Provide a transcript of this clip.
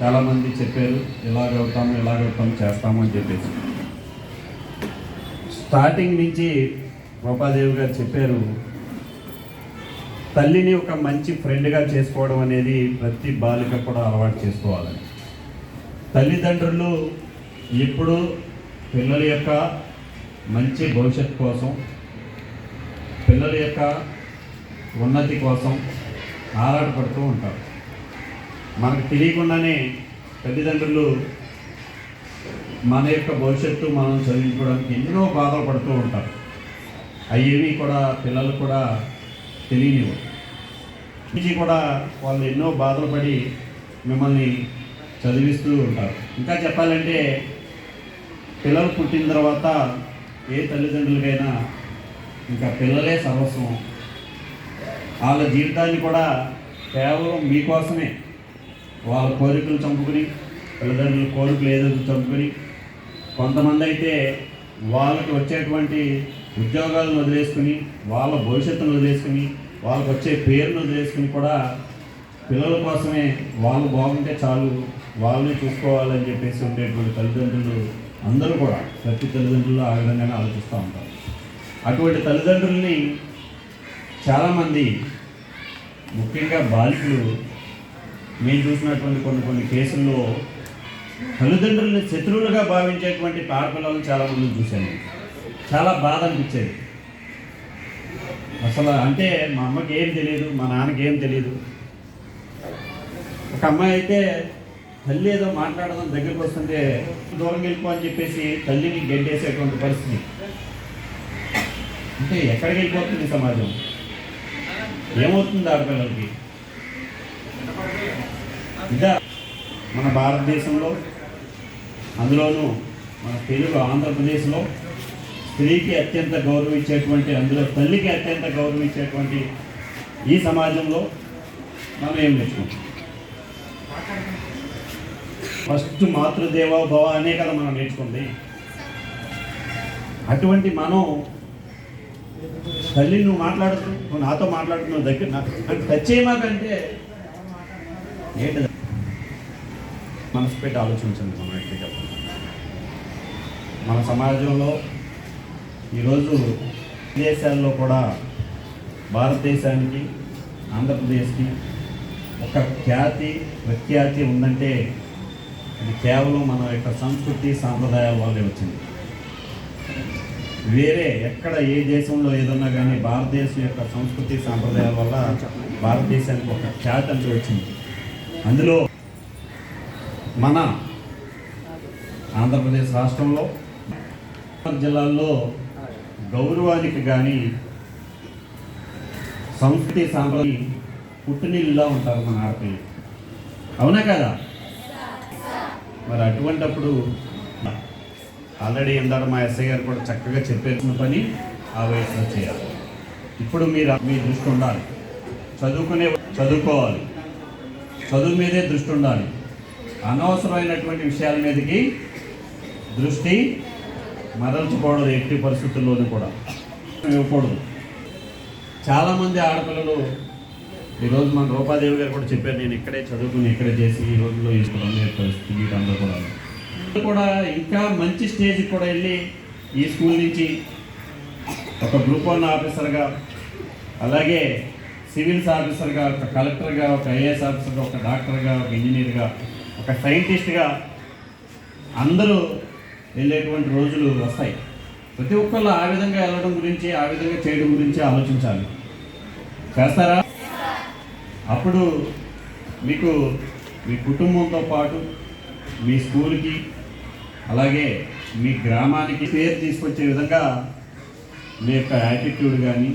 చాలామంది చెప్పారు ఇలాగ అవుతాము ఇలాగ అవుతాము చేస్తాము అని చెప్పేసి. స్టార్టింగ్ నుంచి రూపాదేవి గారు చెప్పారు తల్లిని ఒక మంచి ఫ్రెండ్గా చేసుకోవడం అనేది ప్రతి బాలిక కూడా అలవాటు చేసుకోవాలని. తల్లిదండ్రులు ఎప్పుడు పిల్లల యొక్క మంచి భవిష్యత్ కోసం పిల్లల యొక్క ఉన్నతి కోసం ఆరాటపడుతూ ఉంటారు. మనకు తెలియకుండానే తల్లిదండ్రులు మన యొక్క భవిష్యత్తు మనం చదివించుకోవడానికి ఎన్నో బాధలు పడుతూ ఉంటారు. అవేవి కూడా పిల్లలు కూడా తెలియనివ్వు నుంచి కూడా వాళ్ళు ఎన్నో బాధలు పడి మిమ్మల్ని చదివిస్తూ ఉంటారు. ఇంకా చెప్పాలంటే పిల్లలు పుట్టిన తర్వాత ఏ తల్లిదండ్రులకైనా ఇంకా పిల్లలే సర్వస్వం. వాళ్ళ జీవితాన్ని కూడా కేవలం మీకోసమే. వాళ్ళ కోరికలు చంపుకుని తల్లిదండ్రుల కోరికలు ఏదో చంపుకుని కొంతమంది అయితే వాళ్ళకి వచ్చేటువంటి ఉద్యోగాలను వదిలేసుకుని వాళ్ళ భవిష్యత్తును వదిలేసుకుని వాళ్ళకి వచ్చే పేరును వదిలేసుకుని కూడా పిల్లల కోసమే వాళ్ళు బాగుంటే చాలు వాళ్ళని చూసుకోవాలని చెప్పేసి ఉండేటువంటి తల్లిదండ్రులు అందరూ కూడా ప్రతి తల్లిదండ్రులు ఆ విధంగానే ఆలోచిస్తూ ఉంటారు. అటువంటి తల్లిదండ్రుల్ని చాలామంది ముఖ్యంగా బాలికలు మేము చూసినటువంటి కొన్ని కొన్ని కేసుల్లో తల్లిదండ్రుల్ని శత్రువులుగా భావించేటువంటి ఆడపిల్లలను చాలా మంది చూశాను. చాలా బాధ అనిపించేది. అసలు అంటే మా అమ్మకి ఏం తెలియదు మా నాన్నకి ఏం తెలియదు ఒక అమ్మాయి అయితే తల్లి ఏదో మాట్లాడడం దగ్గరికి వస్తుంటే దూరం వెళ్ళిపో అని చెప్పేసి తల్లిని గెడ్డేసేటువంటి పరిస్థితి. అంటే ఎక్కడికి వెళ్ళిపోతుంది సమాజం? ఏమవుతుంది ఆడపిల్లలకి? ఇదా మన భారతదేశంలో అందులోనూ మన తెలుగు ఆంధ్రప్రదేశ్లో స్త్రీకి అత్యంత గౌరవించేటువంటి ఇచ్చేటువంటి అందులో తల్లికి అత్యంత గౌరవించేటువంటి ఈ సమాజంలో మనం ఏం నేర్చుకుంటాం ఫస్ట్ మాతృదేవో భవ అనే కదా మనం నేర్చుకుంది. అటువంటి మనం తల్లి నువ్వు మాట్లాడుతున్నావు నువ్వు నాతో మాట్లాడుతున్నావు దగ్గర నాకు నాకు టచ్ చేయమాకంటే ఏంటి మనసు పెట్టి ఆలోచించండి మనం ఎట్లా చెప్పండి మన సమాజంలో ఈరోజు దేశాల్లో కూడా భారతదేశానికి ఆంధ్రప్రదేశ్కి ఒక ఖ్యాతి ప్రఖ్యాతి ఉందంటే ఇది కేవలం మన యొక్క సంస్కృతి సాంప్రదాయాల వల్లే వచ్చింది. వేరే ఎక్కడ ఏ దేశంలో ఏదన్నా కానీ భారతదేశం యొక్క సంస్కృతి సాంప్రదాయాల వల్ల భారతదేశానికి ఒక ఖ్యాతి అంటూ వచ్చింది. అందులో మన ఆంధ్రప్రదేశ్ రాష్ట్రంలో జిల్లాల్లో గౌరవానికి కానీ సంస్కృతి సాంప్రదాయం పుట్టినీళ్ళలా ఉంటారు మన ఆడపిల్లలు అవునా కదా? మరి అటువంటప్పుడు ఆల్రెడీ ఇందాక మా ఎస్ఐ గారు కూడా చక్కగా చెప్పేసిన పని ఆ వయసులో చేయాలి. ఇప్పుడు మీరు మీ దృష్టి ఉండాలి. చదువుకునే చదువుకోవాలి. చదువు మీదే దృష్టి ఉండాలి. అనవసరమైనటువంటి విషయాల మీదకి దృష్టి మరల్చకూడదు ఎట్టి పరిస్థితుల్లోనూ కూడా. ఇవ్వకూడదు. చాలామంది ఆడపిల్లలు ఈరోజు మన రూపాదేవి గారు కూడా చెప్పారు నేను ఇక్కడే చదువుకుని ఇక్కడే చేసి ఈ రోజుల్లో ఈ పరిస్థితి వీటందరూ కూడా. కూడా ఇంకా మంచి స్టేజ్కి కూడా వెళ్ళి ఈ స్కూల్ నుంచి ఒక గ్రూప్ వన్ ఆఫీసర్గా అలాగే సివిల్స్ ఆఫీసర్గా ఒక కలెక్టర్గా ఒక ఐఏఎస్ ఆఫీసర్గా ఒక డాక్టర్గా ఒక ఇంజనీర్గా ఒక సైంటిస్ట్గా అందరూ వెళ్ళేటువంటి రోజులు వస్తాయి. ప్రతి ఒక్కళ్ళు ఆ విధంగా వెళ్ళడం గురించి ఆ విధంగా చేయడం గురించి ఆలోచించాలి. చేస్తారా? అప్పుడు మీకు మీ కుటుంబంతో పాటు మీ స్కూల్కి అలాగే మీ గ్రామానికి పేరు తీసుకొచ్చే విధంగా మీ యొక్క యాటిట్యూడ్ కానీ